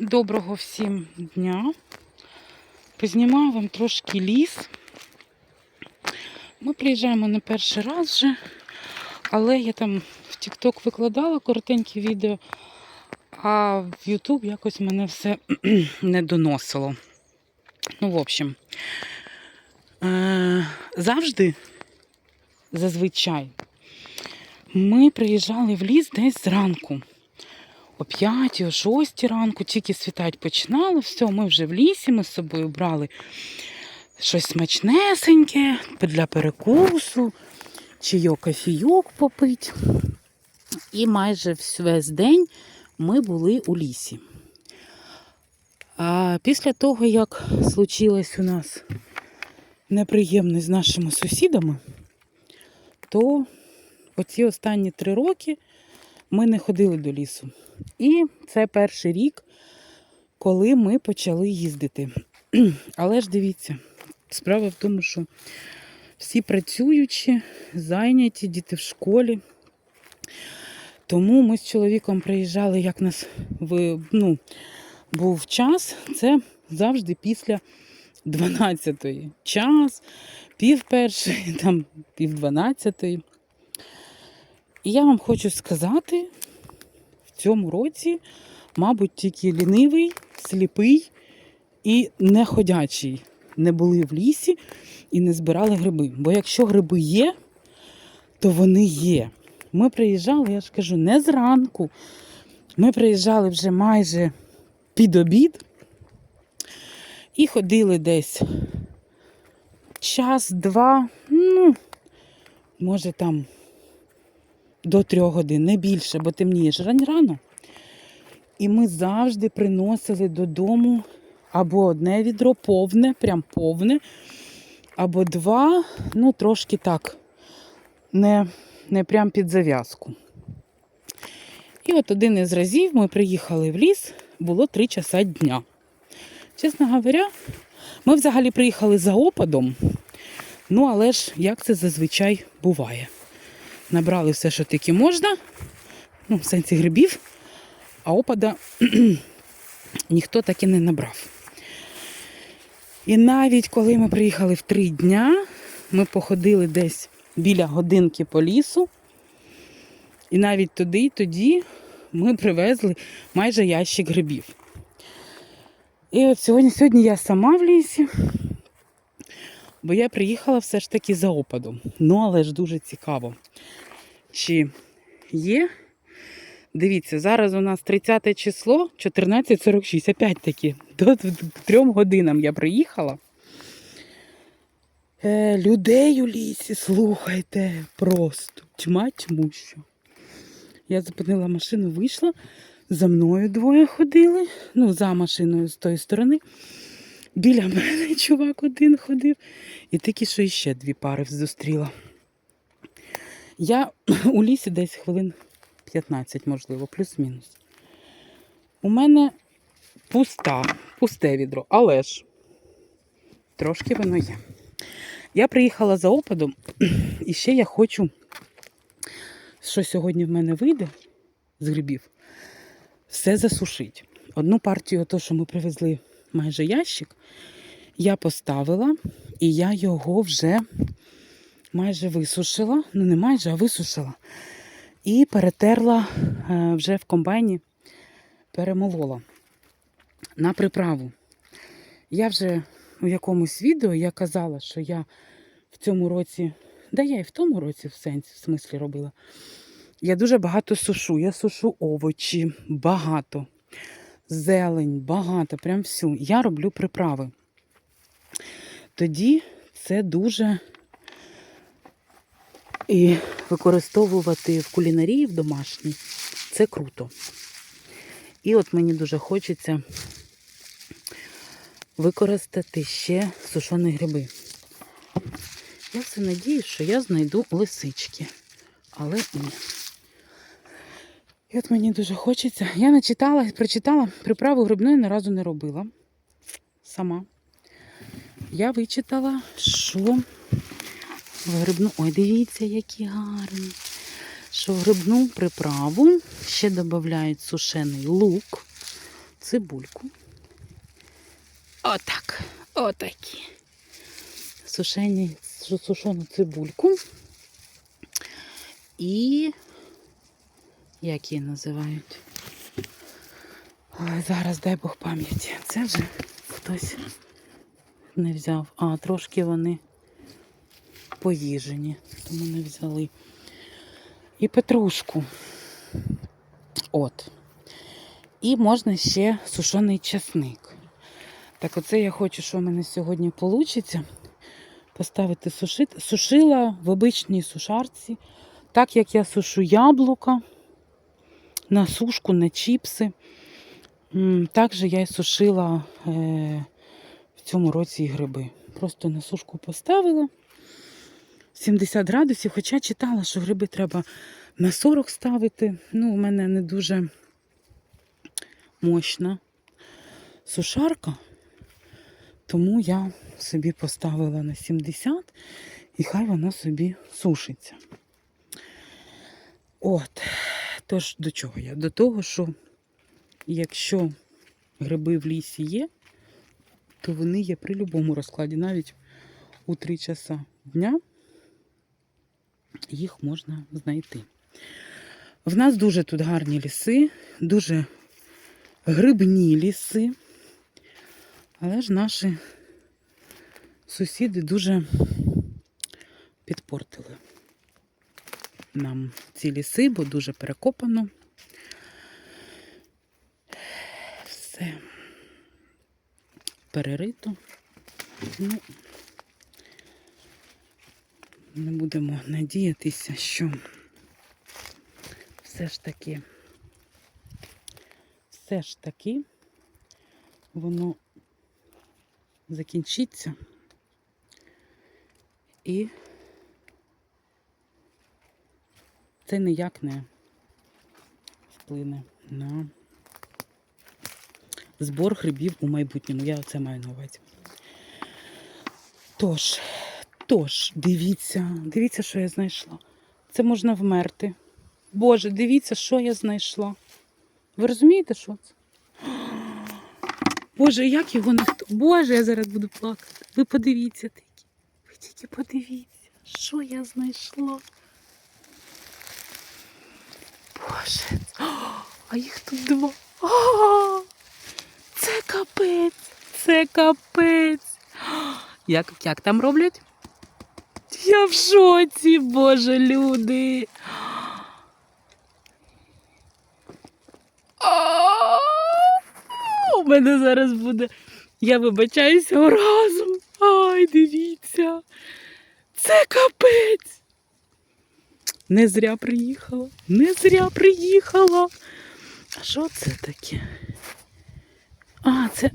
Доброго всім дня. Познімаю вам трошки ліс. Ми приїжджаємо не перший раз вже, але я там в TikTok викладала коротенькі відео, а в YouTube якось мене все не доносило. Ну, в общем, е- завжди, зазвичай, ми приїжджали в ліс десь зранку. О 5, о 6 ранку, тільки світати починало, все, ми вже в лісі, ми з собою брали щось смачнесеньке для перекусу, чайок, кофійок попити. І майже весь день ми були у лісі. А після того, як случилось у нас неприємне з нашими сусідами, то оці останні три роки ми не ходили до лісу. І це перший рік, коли ми почали їздити. Але ж дивіться, справа в тому, що всі працюючі, зайняті, діти в школі. Тому ми з чоловіком приїжджали, як нас ну, був час, це завжди після 12-ї. Час, пів першої, там пів 12-ї. І я вам хочу сказати, в цьому році, мабуть, тільки лінивий, сліпий і неходячий не були в лісі і не збирали гриби. Бо якщо гриби є, то вони є. Ми приїжджали, я ж кажу, не зранку. Ми приїжджали вже майже під обід і ходили десь час-два, ну, може там до трьох годин, не більше, бо темніє ж рано. І ми завжди приносили додому або одне відро повне, прям повне, або два, ну трошки так, не, не прям під зав'язку. І от один із разів ми приїхали в ліс, було три часа дня. Чесно говоря, ми взагалі приїхали за опадом, ну але ж як це зазвичай буває. Набрали все, що тільки можна, ну, в сенсі грибів, а опада ніхто так і не набрав. І навіть коли ми приїхали в три дня, ми походили десь біля годинки по лісу. І навіть туди і тоді ми привезли майже ящик грибів. І от сьогодні, сьогодні я сама в лісі, бо я приїхала все ж таки за опадом. Ну, але ж дуже цікаво, чи є. Дивіться, зараз у нас 30 число 14.46. Опять-таки, до трьом годинам я приїхала. Е, людей у лісі, слухайте, просто тьма тьмуща. Я зупинила машину, вийшла, за мною двоє ходили, ну, за машиною з тої сторони. Біля мене чувак один ходив. І тільки що іще дві пари зустріла. Я у лісі десь хвилин 15, можливо, плюс-мінус. У мене пуста, пусте відро, але ж трошки воно є. Я приїхала за опадом, і ще я хочу, що сьогодні в мене вийде з грибів, все засушить. Одну партію, то, що ми привезли майже ящик, я поставила, і я його вже майже висушила. Ну, не майже, а висушила. І перетерла е, вже в комбайні, перемолола на приправу. Я вже у якомусь відео я казала, що я в цьому році, да я і в тому році в сенсі, в смислі робила. Я дуже багато сушу. Я сушу овочі, багато. Зелень, багато, прям всю. Я роблю приправи. Тоді це дуже і використовувати в кулінарії в домашній це круто. І от мені дуже хочеться використати ще сушені гриби. Я все надіюсь, що я знайду лисички, але ні. І от мені дуже хочеться. Я начитала, прочитала, приправу грибної ні разу не робила. Сама. Я вичитала, що в грибну. Ой, дивіться, які гарні. Що в грибну приправу ще додають сушений лук. цибульку. Отак. Отакі. Сушені, сушену цибульку. І як її називають? Ой, зараз дай Бог пам'яті. Це вже хтось не взяв. А, трошки вони поїжені, тому не взяли. І петрушку. От. І можна ще сушений часник. Так оце я хочу, що в мене сьогодні вийде. Поставити сушити. Сушила в обичній сушарці. Так як я сушу яблука на сушку, на чіпси. М, Так же я і сушила е, в цьому році і гриби. Просто на сушку поставила 70 градусів, хоча читала, що гриби треба на 40 ставити. Ну, у мене не дуже мощна сушарка, тому я собі поставила на 70 і хай вона собі сушиться. От, тож до чого я? До того, що якщо гриби в лісі є, то вони є при будь-якому розкладі, навіть у 3 часа дня їх можна знайти. В нас дуже тут гарні ліси, дуже грибні ліси, але ж наші сусіди дуже підпортили нам ці ліси, бо дуже перекопано. Все перерито. Ну, не будемо надіятися, що все ж таки, все ж таки воно закінчиться і це ніяк не вплине на збор грибів у майбутньому. Я це маю на увазі. Тож, тож, дивіться, дивіться, що я знайшла. Це можна вмерти. Боже, дивіться, що я знайшла. Ви розумієте, що це? Боже, як його ніхто. Боже, я зараз буду плакати. Ви подивіться такі. Ви тільки подивіться, що я знайшла. Боже, а їх тут два. А, Це капець, це капець. Як, як там роблять? Я в шоці, боже, люди. У мене зараз буде. Я вибачаюся разом. Ай, дивіться. Це капець. Не зря приїхала. Не зря приїхала. А що це таке? А, це.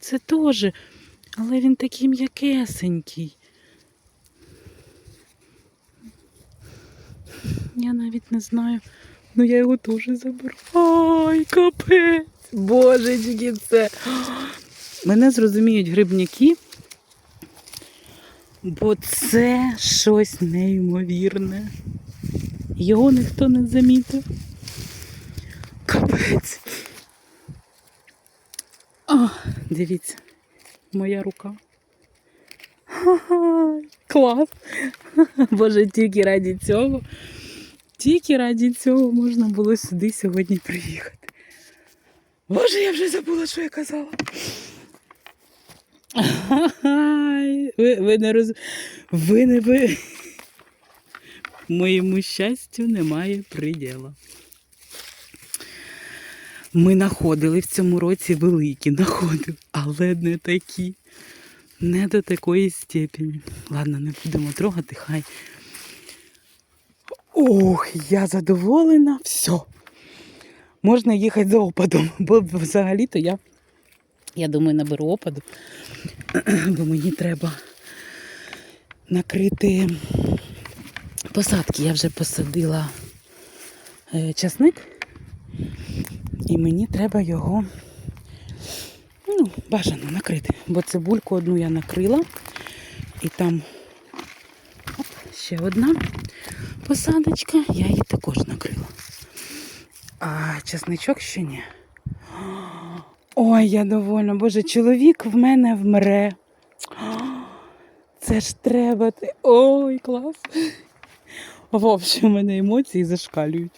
Це теж, але він такий м'якесенький. Я навіть не знаю. Ну я його теж заберу. Ай, капець! Божечки, це. Мене зрозуміють грибняки, бо це щось неймовірне. Його ніхто не замітив. Капець. О, дивіться, моя рука. Ха-ха, клас. Боже, тільки раді цього. Тільки раді цього можна було сюди сьогодні приїхати. Боже, я вже забула, що я казала. Ви, ви не роз... Ви не ви. Моєму щастю немає приділа. Ми знаходили в цьому році великі, знаходили, але не такі. Не до такої степені. Ладно, не будемо трогати, хай. Ох, я задоволена. Все. Можна їхати за опадом, бо взагалі-то я, я думаю, наберу опаду, бо мені треба накрити посадки. Я вже посадила е, часник, і мені треба його ну, бажано накрити, бо цибульку одну я накрила, і там оп, ще одна посадочка, я її також накрила. А чесничок ще ні. Ой, я довольна. Боже, чоловік в мене вмре. Це ж треба. Ой, клас. В общем, у мене емоції зашкалюють.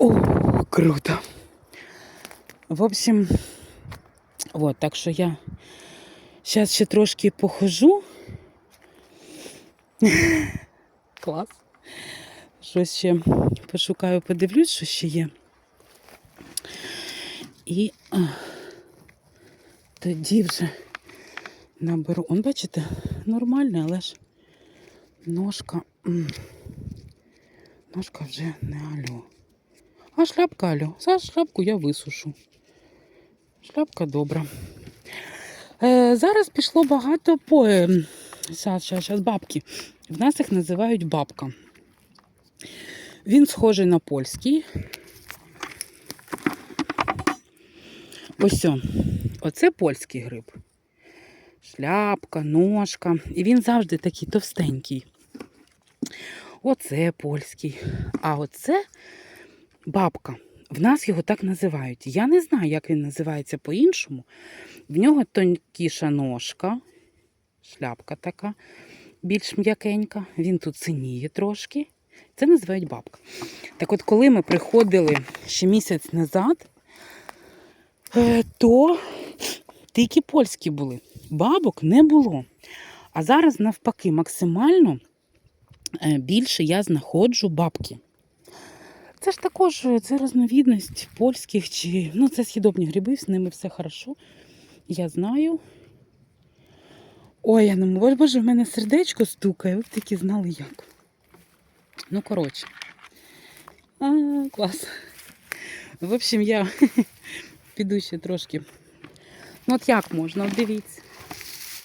О, круто. В общем, вот, так що я зараз ще трошки похожу. Клас. Щось ще пошукаю, подивлюсь, що ще є. І а, тоді вже наберу. Он, бачите, нормальний, але ж ножка. Ножка вже не алло. А шляпка алло. За шляпку я висушу. Шляпка добра. Е, зараз пішло багато поем. Зараз, зараз, зараз, бабки. В нас їх називають бабка. Він схожий на польський. Ось. Оце польський гриб. Шляпка, ножка. І він завжди такий товстенький. Оце польський. А оце бабка. В нас його так називають. Я не знаю, як він називається по-іншому. В нього тонкіша ножка, шляпка така, більш м'якенька. Він тут синіє трошки. Це називають бабка. Так от, коли ми приходили ще місяць назад, е, то тільки польські були. Бабок не було. А зараз, навпаки, максимально е, більше я знаходжу бабки. Це ж також е, це різновідність польських чи. Ну, це східобні гриби, з ними все хорошо. Я знаю. Ой, я не можу, боже, в мене сердечко стукає, ви б таки знали як. Ну, коротше. А, клас. В общем, я піду ще трошки. Ну, от як можна, дивіться.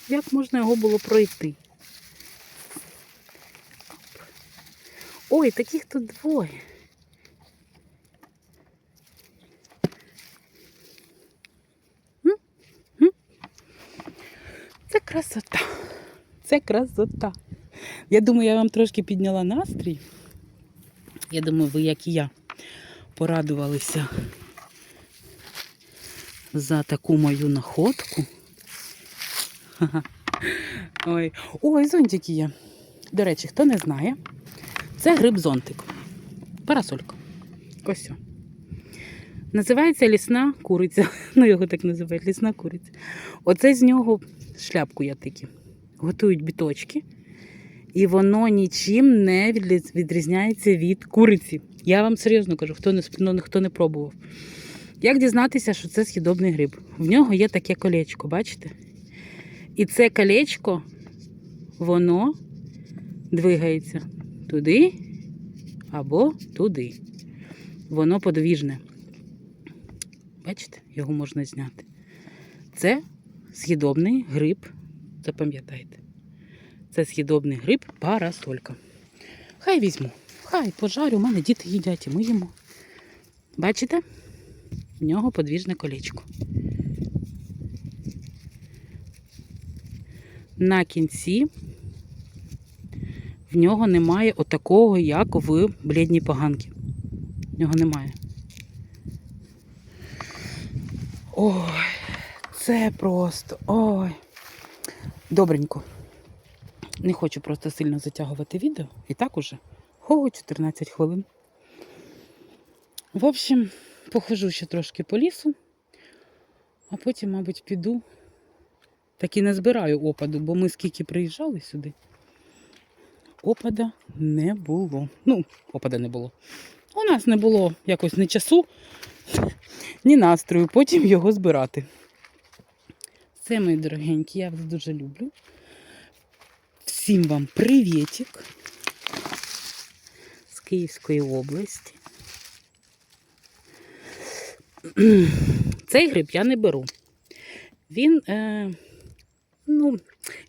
Як можна його було пройти? Ой, таких тут двоє. Красота. Це красота. Я думаю, я вам трошки підняла настрій. Я думаю, ви, як і я, порадувалися за таку мою находку. Ой, Ой, зонтики є. До речі, хто не знає, це гриб-зонтик. Парасолька. Ось. Називається лісна куриця. Ну, його так називають, лісна куриця. Оце з нього шляпку я такі. Готують біточки. І воно нічим не відрізняється від куриці. Я вам серйозно кажу, хто не, ну, хто не пробував. Як дізнатися, що це східобний гриб? В нього є таке колечко, бачите? І це колечко, воно двигається туди або туди. Воно подвіжне. Бачите, його можна зняти. Це східобний гриб. Запам'ятайте. Це східобний гриб парасолька. Хай візьму. Хай пожарю, у мене діти їдять і ми їмо. Бачите? В нього подвіжне колечко. На кінці в нього немає отакого, як в блідній поганки. В нього немає. Ой, це просто. Ой. Добренько. Не хочу просто сильно затягувати відео. І так уже. О, 14 хвилин. В общем, похожу ще трошки по лісу, а потім, мабуть, піду. Так і не збираю опаду, бо ми скільки приїжджали сюди. Опада не було. Ну, опада не було. У нас не було якось ні часу, ні настрою, потім його збирати. Це, мої дорогенькі, я вас дуже люблю. Всім вам привітик з Київської області. Цей гриб я не беру. Він, е, ну,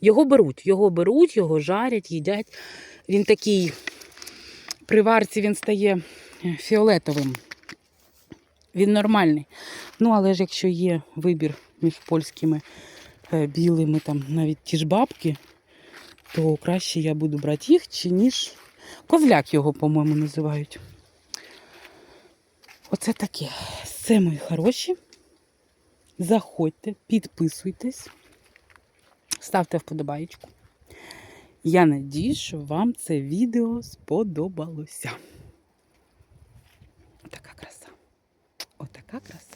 його беруть, його беруть, його жарять, їдять. Він такий, при варці він стає е, фіолетовим. Він нормальний. Ну, але ж якщо є вибір між польськими е, білими, там навіть ті ж бабки, то краще я буду брати їх, чи ніж козляк його, по-моєму, називають. Оце таке. Все, мої хороші. Заходьте, підписуйтесь, ставте вподобайку. Я надію, що вам це відео сподобалося. Отака краса. Отака краса.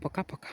Пока-пока.